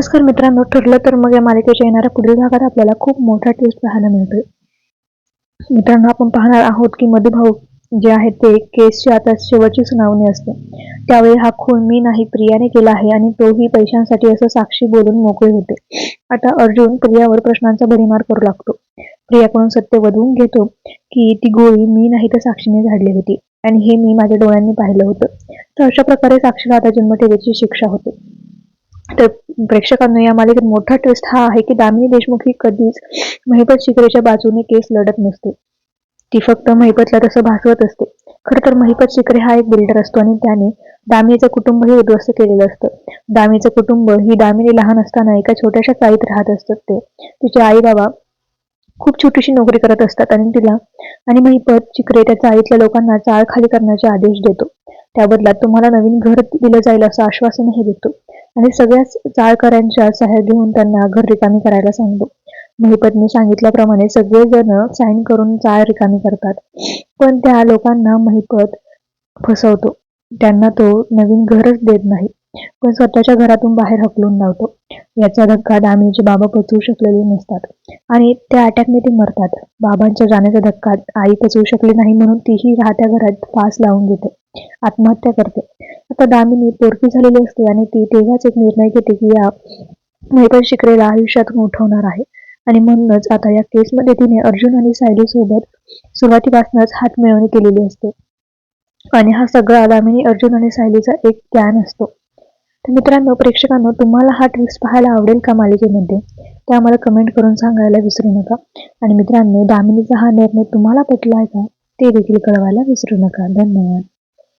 नमस्कार मित्रांनो ठरलं तर मग या मालिकेच्या येणाऱ्या पुढील भागात आपल्याला खूप मोठा ट्विस्ट पाहायला मिळतोय. मित्रांनो आपण पाहणार आहोत की मधुभाऊ जे आहेत ते केसची आता शेवटची सुनावणी असते. त्यावेळी हा खून मी नाही प्रियाने केला आहे आणि तोही पैशांसाठी असं साक्षी बोलून मोकळे होते. आता अर्जुन प्रियावर प्रश्नांचा भडीमार करू लागतो. प्रियाकडून सत्य वधवून घेतो की ती गोळी मी नाही तर साक्षीने झाडली होती आणि हे मी माझ्या डोळ्यांनी पाहिलं होतं. तर अशा प्रकारे साक्षीला आता जन्मठेवेची शिक्षा होते. प्रेक्षकांना या मालिकेत मोठा ट्विस्ट हा आहे की दामिनी देशमुख ही कधीच महिपत शिकरेच्या बाजूने केस लढत नसते. ती फक्त महिपतला तसं भासवत असते. खरं तर महिपत शिकरे हा एक बिल्डर असतो आणि त्याने दामिनीचं कुटुंबही उद्ध्वस्त केलेलं असतं. दामिनीचं कुटुंब ही दामिनी लहान असताना एका छोट्याशा चाळीत राहत असतात ते तिचे आई बाबा खूप छोटीशी नोकरी करत असतात आणि तिला आणि महिपत चिकरे त्या चाळीतल्या लोकांना चाळ खाली करण्याचे आदेश देतो. त्या बदल्यात तुम्हाला नवीन घर दिलं जाईल असं आश्वासनही देतो. आणि सगळ्याच चाळकऱ्यांच्या सहाय्य घेऊन त्यांना घर रिकामी करायला सांगतो. महिपतने सांगितल्याप्रमाणे सगळेजण साईन करून चाळ रिकामी करतात. पण त्या लोकांना महिपत फसवतो. त्यांना तो नवीन घरच देत नाही. पण स्वतःच्या घरातून बाहेर हकलून लावतो. याचा धक्का दामिनीचे बाबा पचवू शकलेले नसतात. आणि त्या अटॅकने ते मरतात. बाबांच्या जाण्याचा धक्का आई पचवू शकली नाही म्हणून तीही राहत्या घरात फास लावून घेते. आत्महत्या करते. आता दामिनी पोरकी झालेली असते आणि ती तेव्हाच एक निर्णय घेते की या महिपत शिकरेला आयुष्यातून उठवणार आहे. आणि म्हणूनच आता या केसमध्ये तिने अर्जुन आणि सायली सोबत सुरुवातीपासूनच हात मिळवणी केलेली असते. आणि हा सगळा दामिनी अर्जुन आणि सायलीचा एक प्लॅन असतो. तर मित्रांनो प्रेक्षकांनो तुम्हाला हा ट्विस्ट पाहायला आवडेल का मालिकेमध्ये? ते आम्हाला कमेंट करून सांगायला विसरू नका. आणि मित्रांनो दामिनीचा हा निर्णय तुम्हाला पटला आहे का? ते देखील कळवायला विसरू नका. धन्यवाद.